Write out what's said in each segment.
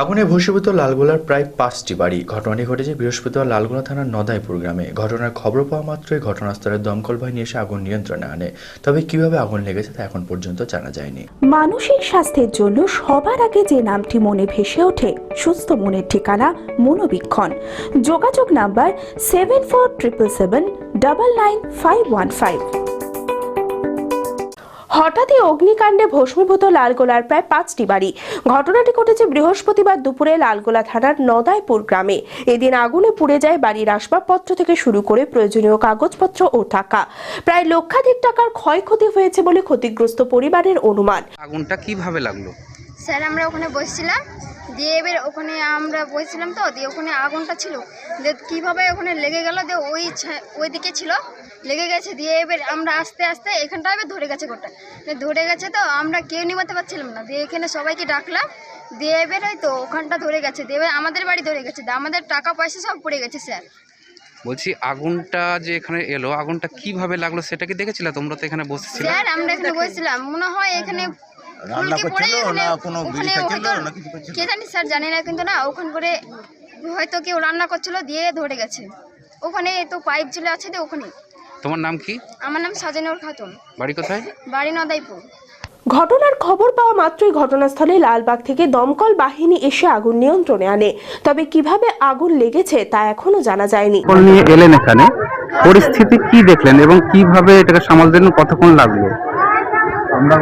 আগুনে ভস্মীভূত লালগোলার প্রায় পাঁচটি বাড়ি। ঘটনাটি ঘটেছে বৃহস্পতিবার লালগোলা থানার নদাইপুর গ্রামে। ঘটনার খবর পাওয়া মাত্রই ঘটনাস্থলে দমকল বাহিনী এসে আগুন নিয়ন্ত্রণে আনে। তবে কীভাবে আগুন লেগেছে তা এখন পর্যন্ত জানা যায়নি। মানসিক স্বাস্থ্যের জন্য সবার আগে যে নামটি মনে ভেসে ওঠে, সুস্থ মনের ঠিকানা মনোবীক্ষণ। যোগাযোগ number seven four triple seven double nine five one five হঠাৎই অগ্নিকাণ্ডে ভস্মীভূত লালগোলার প্রায় পাঁচটি বাড়ি। ঘটনাটি ঘটেছে বৃহস্পতিবার দুপুরে লালগোলা থানার নদায়পুর গ্রামে। এদিন আগুনে পুড়ে যায় বাড়ির আসবাবপত্র থেকে শুরু করে প্রয়োজনীয় কাগজপত্র ও টাকা। প্রায় লক্ষাধিক টাকার ক্ষয়ক্ষতি হয়েছে বলে ক্ষতিগ্রস্ত পরিবারের অনুমান। আগুনটা কীভাবে লাগল? স্যার আমরা ওখানে বসছিলাম। দিয়ে এবার ওখানে আমরা বসছিলাম তো দিয়ে ওখানে আগুনটা ছিল। দিয়ে কীভাবে ওখানে লেগে গেল দিয়ে ওই ওই দিকে ছিল। লেগে গেছে দিয়ে এবার আমরা আস্তে আস্তে এখানটা এবার ধরে গেছে গোটা ধরে গেছে তো আমরা কেউ নিমাতে পারছিলাম না। দিয়ে এখানে সবাইকে ডাকলাম। দিয়ে এবার ওই তো ওখানটা ধরে গেছে। দিয়ে এবার আমাদের বাড়ি ধরে গেছে। আমাদের টাকা পয়সা সব পড়ে গেছে স্যার। বলছি আগুনটা যে এখানে এলো আগুনটা কীভাবে লাগল সেটা কি দেখেছিলে? তোমরা তো এখানে বসেছিলে। স্যার আমরা এখানে বসছিলাম। মনে হয় এখানে রান্না করছিল না কোনো বিড়ি খাচ্ছিল না কিছু করছিল। কে জানি স্যার জানি না কিন্তু না ওখান করে হয়তো কেউ রান্না করছিল দিয়ে ধরে গেছে। ওখানে তো পাইপ ঝুলে আছে তো ওখানে। তোমার নাম কি? আমার নাম সাজানুর খাতুন। বাড়ি কোথায়? বাড়ি নদাইপুর। ঘটনার খবর পাওয়া মাত্রই ঘটনাস্থলে লালবাগ থেকে দমকল বাহিনী এসে আগুন নিয়ন্ত্রণে আনে। তবে কীভাবে আগুন লেগেছে তা এখনও জানা যায়নি। নিয়ে এলেন এখানে। পরিস্থিতি কি দেখলেন এবং কীভাবে এটাকে সামাল দিলেন? কতক্ষণ লাগল? আমরা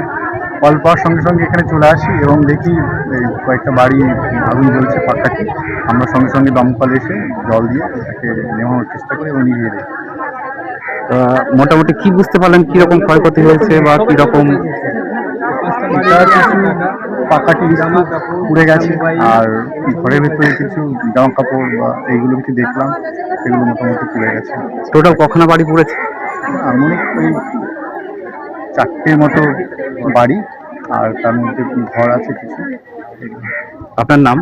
কল পাওয়ার সঙ্গে সঙ্গে এখানে চলে আসি এবং দেখি কয়েকটা বাড়ি আগুন জ্বলছে পাকাটি আমরা সঙ্গে সঙ্গে দমকল এসে জল দিয়ে এটাকে নেভানোর চেষ্টা করি এবং নিভিয়ে দিই মোটামুটি কি বুঝতে পারলেন কীরকম ক্ষয়ক্ষতি হয়েছে বা কীরকম? কিছু পাকাটি পুড়ে গেছে আর ঘরের ভেতরে কিছু জামা কাপড় বা এইগুলো কিছু দেখলাম সেগুলো মোটামুটি পুড়ে গেছে। টোটাল কখনো বাড়ি পড়েছে? হয় ওই চারটের মতো বাড়ি। আর তার মধ্যে ঘর আছে কিছু। আপনার নাম?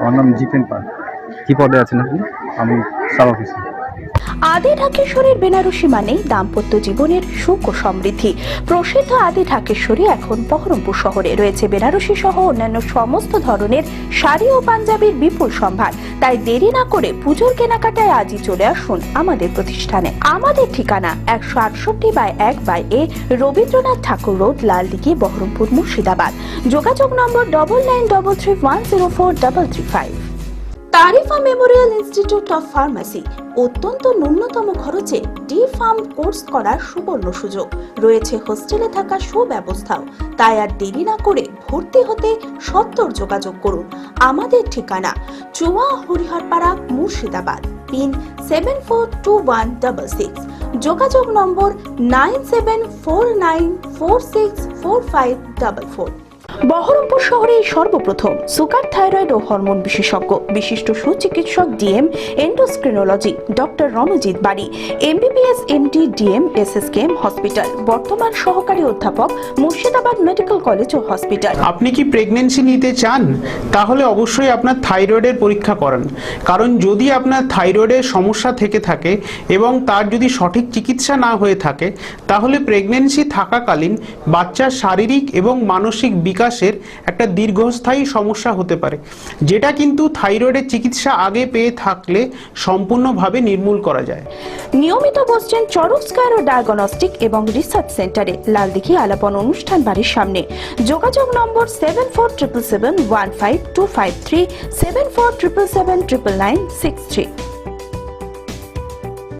আমার নাম জিতেন পাল। কি পদে আছেন আপনি? আমি সাব অফিসার। আদি ঢাকেশ্বরীর বেনারসি মানেই দাম্পত্য জীবনের সুখ ও সমৃদ্ধি। প্রসিদ্ধ আদি ঢাকেশ্বরী এখন বহরমপুর শহরে রয়েছে। বেনারসি সহ অন্যান্য সমস্ত ধরনের শাড়ি ও পাঞ্জাবির বিপুল সম্ভার। তাই দেরি না করে পুজোর কেনাকাটায় আজই চলে আসুন আমাদের প্রতিষ্ঠানে। আমাদের ঠিকানা একশো আটষট্টি বাই এক by A Rabindranath Thakur road, Laldighi, Baharampur, Murshidabad. যোগাযোগ number double nine double three one zero four double three five Tarifa memorial institute of pharmacy অত্যন্ত ন্যূনতম খরচে ডি ফার্ম কোর্স করার সুবর্ণ সুযোগ। রয়েছে হোস্টেলে থাকা সুব্যবস্থাও। তাই আর দেরি না করে ভর্তি হতে সত্তর যোগাযোগ করুন। আমাদের ঠিকানা Chua Hariharpara Murshidabad, pin seven four two one double six যোগাযোগ number nine seven four nine four six four five double four Baharampur শহরে এই সর্বপ্রথম সুগার থাইরয়েড ও হরমোন বিশেষজ্ঞ, বিশিষ্ট সুচিকিৎসক DM endocrinology doctor Ranjit Bari, MBBS MD DM SSKM hospital, বর্তমান সহকারী অধ্যাপক মুর্শিদাবাদ মেডিকেল কলেজ ও হসপিটাল। আপনি কি প্রেগনেন্সি নিতে চান? তাহলে অবশ্যই আপনার থাইরয়েডের পরীক্ষা করান। কারণ যদি আপনার থাইরয়েডের সমস্যা থেকে থাকে এবং তার যদি সঠিক চিকিৎসা না হয়ে থাকে, তাহলে প্রেগনেন্সি থাকাকালীন বাচ্চার শারীরিক এবং মানসিক বিকাশের একটা দীর্ঘস্থায়ী সমস্যা হতে পারে, যেটা কিন্তু থাইরয়েডের চিকিৎসা আগে পেয়ে থাকলে সম্পূর্ণভাবে নির্মূল করা যায়। নিয়মিত বসছেন চরক স্কয়ার ও ডায়াগনস্টিক এবং রিসার্চ সেন্টারে লালদিঘি আলাপন অনুষ্ঠান বাড়ির সামনে। যোগাযোগ number seven four triple seven one five two five three, seven four triple seven triple nine six three.